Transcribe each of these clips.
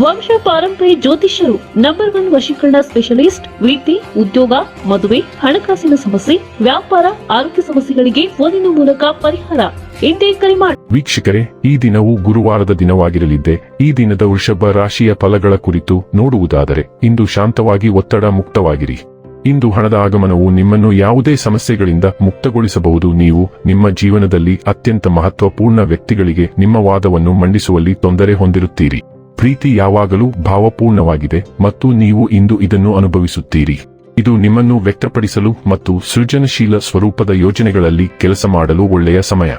ವಂಶ ಪಾರಂಪರ್ಯ ಜ್ಯೋತಿಷ್ಯರು ನಂಬರ್ ಒನ್ ವಶೀಕರಣ ಸ್ಪೆಷಲಿಸ್ಟ್ ವೃತ್ತಿ ಉದ್ಯೋಗ, ಮದುವೆ, ಹಣಕಾಸಿನ ಸಮಸ್ಯೆ, ವ್ಯಾಪಾರ, ಆರೋಗ್ಯ ಸಮಸ್ಯೆಗಳಿಗೆ ಫೋನಿನ ಮೂಲಕ ಪರಿಹಾರ. ಮಾಡಿ ವೀಕ್ಷಕರೇ, ಈ ದಿನವು ಗುರುವಾರದ ದಿನವಾಗಿರಲಿದ್ದೆ. ಈ ದಿನದ ವೃಷಭ ರಾಶಿಯ ಫಲಗಳ ಕುರಿತು ನೋಡುವುದಾದರೆ, ಇಂದು ಶಾಂತವಾಗಿ ಒತ್ತಡ ಮುಕ್ತವಾಗಿರಿ. ಇಂದು ಹಣದ ಆಗಮನವು ನಿಮ್ಮನ್ನು ಯಾವುದೇ ಸಮಸ್ಯೆಗಳಿಂದ ಮುಕ್ತಗೊಳಿಸಬಹುದು. ನೀವು ನಿಮ್ಮ ಜೀವನದಲ್ಲಿ ಅತ್ಯಂತ ಮಹತ್ವಪೂರ್ಣ ವ್ಯಕ್ತಿಗಳಿಗೆ ನಿಮ್ಮ ವಾದವನ್ನು ಮಂಡಿಸುವಲ್ಲಿ ತೊಂದರೆ ಹೊಂದಿರುತ್ತೀರಿ. ಪ್ರೀತಿ ಯಾವಾಗಲೂ ಭಾವಪೂರ್ಣವಾಗಿದೆ ಮತ್ತು ನೀವು ಇಂದು ಇದನ್ನು ಅನುಭವಿಸುತ್ತೀರಿ. ಇದು ನಿಮ್ಮನ್ನು ವ್ಯಕ್ತಪಡಿಸಲು ಮತ್ತು ಸೃಜನಶೀಲ ಸ್ವರೂಪದ ಯೋಜನೆಗಳಲ್ಲಿ ಕೆಲಸ ಮಾಡಲು ಒಳ್ಳೆಯ ಸಮಯ.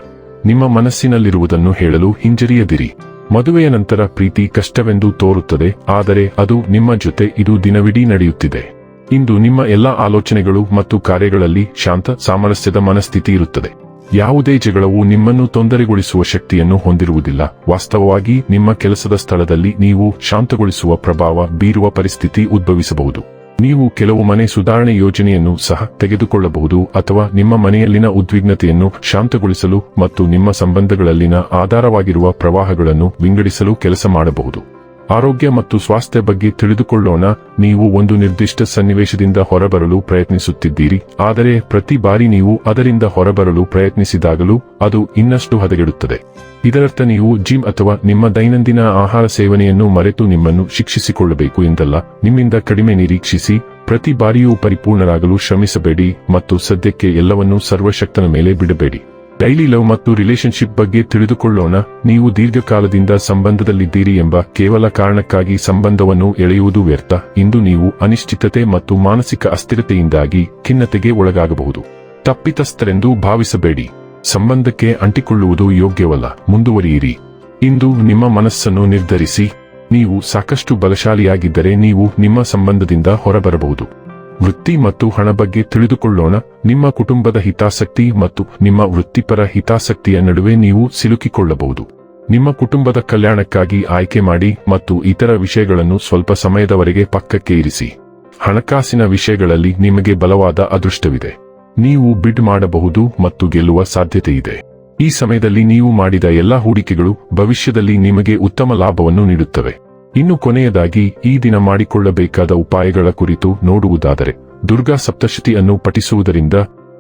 ನಿಮ್ಮ ಮನಸ್ಸಿನಲ್ಲಿರುವುದನ್ನು ಹೇಳಲು ಹಿಂಜರಿಯದಿರಿ. ಮದುವೆಯ ನಂತರ ಪ್ರೀತಿ ಕಷ್ಟವೆಂದು ತೋರುತ್ತದೆ, ಆದರೆ ಅದು ನಿಮ್ಮ ಜೊತೆ ಇದು ದಿನವಿಡೀ ನಡೆಯುತ್ತಿದೆ. ಇಂದು ನಿಮ್ಮ ಎಲ್ಲಾ ಆಲೋಚನೆಗಳು ಮತ್ತು ಕಾರ್ಯಗಳಲ್ಲಿ ಶಾಂತ ಸಾಮರಸ್ಯದ ಮನಸ್ಥಿತಿ ಇರುತ್ತದೆ ಯಾವುದೇ ಜಗಳವು ನಿಮ್ಮನ್ನು ತೊಂದರೆಗೊಳಿಸುವ ಶಕ್ತಿಯನ್ನು ಹೊಂದಿರುವುದಿಲ್ಲ. ವಾಸ್ತವವಾಗಿ, ನಿಮ್ಮ ಕೆಲಸದ ಸ್ಥಳದಲ್ಲಿ ನೀವು ಶಾಂತಗೊಳಿಸುವ ಪ್ರಭಾವ ಬೀರುವ ಪರಿಸ್ಥಿತಿ ಉದ್ಭವಿಸಬಹುದು. ನೀವು ಕೆಲವು ಮನೆ ಸುಧಾರಣೆ ಯೋಜನೆಯನ್ನು ಸಹ ತೆಗೆದುಕೊಳ್ಳಬಹುದು ಅಥವಾ ನಿಮ್ಮ ಮನೆಯಲ್ಲಿನ ಉದ್ವಿಗ್ನತೆಯನ್ನು ಶಾಂತಗೊಳಿಸಲು ಮತ್ತು ನಿಮ್ಮ ಸಂಬಂಧಗಳಲ್ಲಿನ ಆಧಾರವಾಗಿರುವ ಪ್ರವಾಹಗಳನ್ನು ವಿಂಗಡಿಸಲು ಕೆಲಸ ಮಾಡಬಹುದು. ಆರೋಗ್ಯ ಮತ್ತು ಸ್ವಾಸ್ಥ್ಯ ಬಗ್ಗೆ ತಿಳಿದುಕೊಳ್ಳೋಣ. ನೀವು ಒಂದು ನಿರ್ದಿಷ್ಟ ಸನ್ನಿವೇಶದಿಂದ ಹೊರಬರಲು ಪ್ರಯತ್ನಿಸುತ್ತಿದ್ದೀರಿ. ಆದರೆ ಪ್ರತಿ ಬಾರಿ ನೀವು ಅದರಿಂದ ಹೊರಬರಲು ಪ್ರಯತ್ನಿಸಿದಾಗಲೂ ಅದು ಇನ್ನಷ್ಟು ಹದಗೆಡುತ್ತದೆ. ಇದರರ್ಥ ನೀವು ಜಿಮ್ ಅಥವಾ ನಿಮ್ಮ ದೈನಂದಿನ ಆಹಾರ ಸೇವನೆಯನ್ನು ಮರೆತು ನಿಮ್ಮನ್ನು ಶಿಕ್ಷಿಸಿಕೊಳ್ಳಬೇಕು ಎಂದಲ್ಲ. ನಿಮ್ಮಿಂದ ಕಡಿಮೆ ನಿರೀಕ್ಷಿಸಿ, ಪ್ರತಿ ಬಾರಿಯೂ ಪರಿಪೂರ್ಣರಾಗಲು ಶ್ರಮಿಸಬೇಡಿ ಮತ್ತು ಸದ್ಯಕ್ಕೆ ಎಲ್ಲವನ್ನೂ ಸರ್ವಶಕ್ತನ ಮೇಲೆ ಬಿಡಬೇಡಿ. ಡೈಲಿ ಲವ್ ಮತ್ತು ರಿಲೇಶನ್ಶಿಪ್ ಬಗ್ಗೆ ತಿಳಿದುಕೊಳ್ಳೋಣ. ನೀವು ದೀರ್ಘಕಾಲದಿಂದ ಸಂಬಂಧದಲ್ಲಿದ್ದೀರಿ ಎಂಬ ಕೇವಲ ಕಾರಣಕ್ಕಾಗಿ ಸಂಬಂಧವನ್ನು ಎಳೆಯುವುದು ವ್ಯರ್ಥ. ಇಂದು ನೀವು ಅನಿಶ್ಚಿತತೆ ಮತ್ತು ಮಾನಸಿಕ ಅಸ್ಥಿರತೆಯಿಂದಾಗಿ ಖಿನ್ನತೆಗೆ ಒಳಗಾಗಬಹುದು. ತಪ್ಪಿತಸ್ಥರೆಂದು ಭಾವಿಸಬೇಡಿ. ಸಂಬಂಧಕ್ಕೆ ಅಂಟಿಕೊಳ್ಳುವುದು ಯೋಗ್ಯವಲ್ಲ. ಮುಂದುವರಿಯಿರಿ. ಇಂದು ನಿಮ್ಮ ಮನಸ್ಸನ್ನು ನಿರ್ಧರಿಸಿ. ನೀವು ಸಾಕಷ್ಟು ಬಲಶಾಲಿಯಾಗಿದ್ದರೆ ನೀವು ನಿಮ್ಮ ಸಂಬಂಧದಿಂದ ಹೊರಬರಬಹುದು. ವೃತ್ತಿ ಮತ್ತು ಹಣ ಬಗ್ಗೆ ತಿಳಿದುಕೊಳ್ಳೋಣ. ನಿಮ್ಮ ಕುಟುಂಬದ ಹಿತಾಸಕ್ತಿ ಮತ್ತು ನಿಮ್ಮ ವೃತ್ತಿಪರ ಹಿತಾಸಕ್ತಿಯ ನಡುವೆ ನೀವು ಸಿಲುಕಿಕೊಳ್ಳಬಹುದು. ನಿಮ್ಮ ಕುಟುಂಬದ ಕಲ್ಯಾಣಕ್ಕಾಗಿ ಆಯ್ಕೆ ಮಾಡಿ ಮತ್ತು ಇತರ ವಿಷಯಗಳನ್ನು ಸ್ವಲ್ಪ ಸಮಯದವರೆಗೆ ಪಕ್ಕಕ್ಕೆ ಇರಿಸಿ. ಹಣಕಾಸಿನ ವಿಷಯಗಳಲ್ಲಿ ನಿಮಗೆ ಬಲವಾದ ಅದೃಷ್ಟವಿದೆ. ನೀವು ಬಿಡ್ ಮಾಡಬಹುದು ಮತ್ತು ಗೆಲ್ಲುವ ಸಾಧ್ಯತೆ ಇದೆ ಈ ಸಮಯದಲ್ಲಿ ನೀವು ಮಾಡಿದ ಎಲ್ಲಾ ಹೂಡಿಕೆಗಳು ಭವಿಷ್ಯದಲ್ಲಿ ನಿಮಗೆ ಉತ್ತಮ ಲಾಭವನ್ನು ನೀಡುತ್ತವೆ. ಇನ್ನು ಕೊನೆಯದಾಗಿ ಈ ದಿನ ಮಾಡಿಕೊಳ್ಳಬೇಕಾದ ಉಪಾಯಗಳ ಕುರಿತು ನೋಡುವುದಾದರೆ, ದುರ್ಗಾ ಸಪ್ತಶತಿಯನ್ನು ಪಠಿಸುವುದರಿಂದ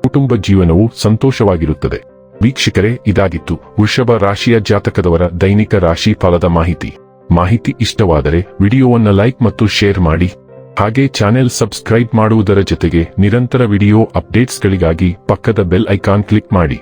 ಕುಟುಂಬ ಜೀವನವು ಸಂತೋಷವಾಗಿರುತ್ತದೆ. ವೀಕ್ಷಕರೇ, ಇದಾಗಿತ್ತು ವೃಷಭ ರಾಶಿಯ ಜಾತಕದವರ ದೈನಿಕ ರಾಶಿ ಫಲದ ಮಾಹಿತಿ. ಮಾಹಿತಿ ಇಷ್ಟವಾದರೆ ವಿಡಿಯೋವನ್ನು ಲೈಕ್ ಮತ್ತು ಶೇರ್ ಮಾಡಿ. ಹಾಗೆ ಚಾನೆಲ್ ಸಬ್ಸ್ಕ್ರೈಬ್ ಮಾಡುವುದರ ಜೊತೆಗೆ ನಿರಂತರ ವಿಡಿಯೋ ಅಪ್ಡೇಟ್ಸ್ಗಳಿಗಾಗಿ ಪಕ್ಕದ ಬೆಲ್ ಐಕಾನ್ ಕ್ಲಿಕ್ ಮಾಡಿ.